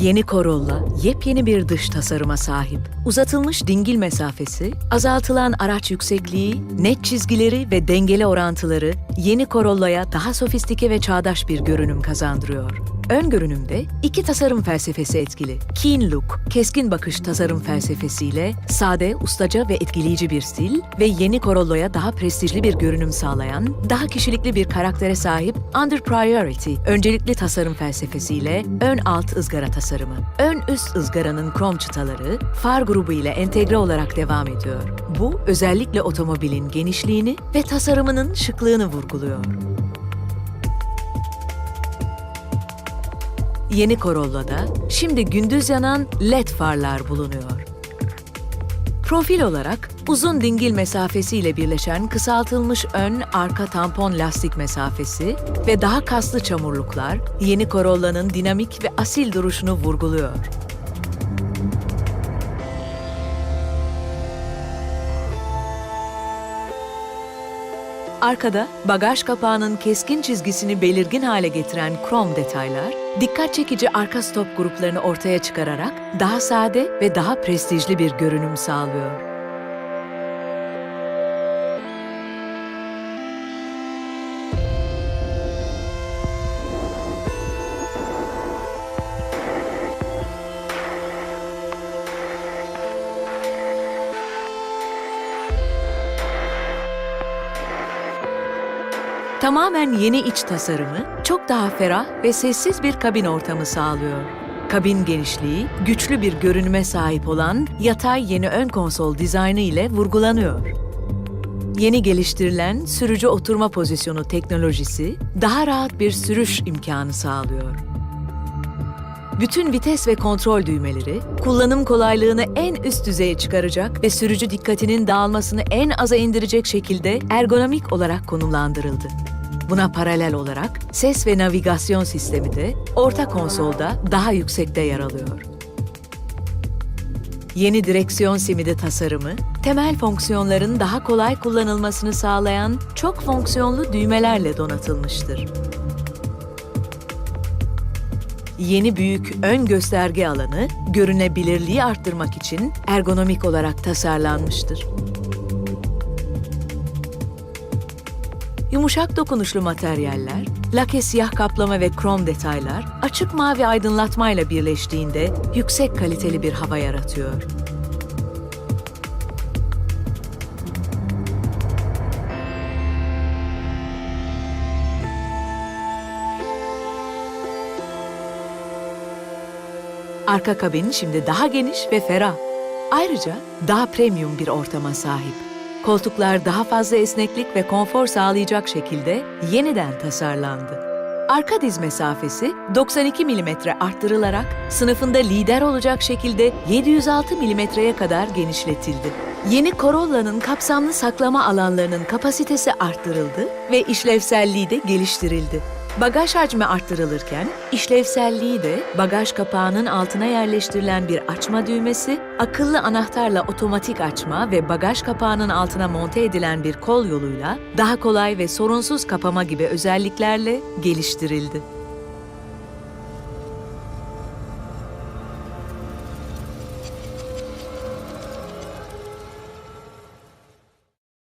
Yeni Corolla yepyeni bir dış tasarıma sahip. Uzatılmış dingil mesafesi, azaltılan araç yüksekliği, net çizgileri ve dengeli orantıları yeni Corolla'ya daha sofistike ve çağdaş bir görünüm kazandırıyor. Ön görünümde iki tasarım felsefesi etkili. Keen look, keskin bakış tasarım felsefesiyle sade, ustaca ve etkileyici bir stil ve yeni Corolla'ya daha prestijli bir görünüm sağlayan, daha kişilikli bir karaktere sahip Under Priority, öncelikli tasarım felsefesiyle ön alt ızgara tasarımı. Ön üst ızgaranın krom çıtaları far grubu ile entegre olarak devam ediyor. Bu özellikle otomobilin genişliğini ve tasarımının şıklığını vurguluyor. Yeni Corolla'da şimdi gündüz yanan LED farlar bulunuyor. Profil olarak uzun dingil mesafesiyle birleşen kısaltılmış ön arka tampon lastik mesafesi ve daha kaslı çamurluklar yeni Corolla'nın dinamik ve asil duruşunu vurguluyor. Arkada bagaj kapağının keskin çizgisini belirgin hale getiren krom detaylar, dikkat çekici arka stop gruplarını ortaya çıkararak daha sade ve daha prestijli bir görünüm sağlıyor. Tamamen yeni iç tasarımı çok daha ferah ve sessiz bir kabin ortamı sağlıyor. Kabin genişliği, güçlü bir görünüme sahip olan yatay yeni ön konsol dizaynı ile vurgulanıyor. Yeni geliştirilen sürücü oturma pozisyonu teknolojisi daha rahat bir sürüş imkanı sağlıyor. Bütün vites ve kontrol düğmeleri kullanım kolaylığını en üst düzeye çıkaracak ve sürücü dikkatinin dağılmasını en aza indirecek şekilde ergonomik olarak konumlandırıldı. Buna paralel olarak ses ve navigasyon sistemi de orta konsolda daha yüksekte yer alıyor. Yeni direksiyon simidi tasarımı, temel fonksiyonların daha kolay kullanılmasını sağlayan çok fonksiyonlu düğmelerle donatılmıştır. Yeni büyük ön gösterge alanı görünebilirliği arttırmak için ergonomik olarak tasarlanmıştır. Yumuşak dokunuşlu materyaller, lake siyah kaplama ve krom detaylar açık mavi aydınlatmayla birleştiğinde yüksek kaliteli bir hava yaratıyor. Arka kabin şimdi daha geniş ve ferah. Ayrıca daha premium bir ortama sahip. Koltuklar daha fazla esneklik ve konfor sağlayacak şekilde yeniden tasarlandı. Arka diz mesafesi 92 mm arttırılarak sınıfında lider olacak şekilde 706 mm'ye kadar genişletildi. Yeni Corolla'nın kapsamlı saklama alanlarının kapasitesi arttırıldı ve işlevselliği de geliştirildi. Bagaj hacmi arttırılırken işlevselliği de bagaj kapağının altına yerleştirilen bir açma düğmesi, akıllı anahtarla otomatik açma ve bagaj kapağının altına monte edilen bir kol yoluyla daha kolay ve sorunsuz kapama gibi özelliklerle geliştirildi.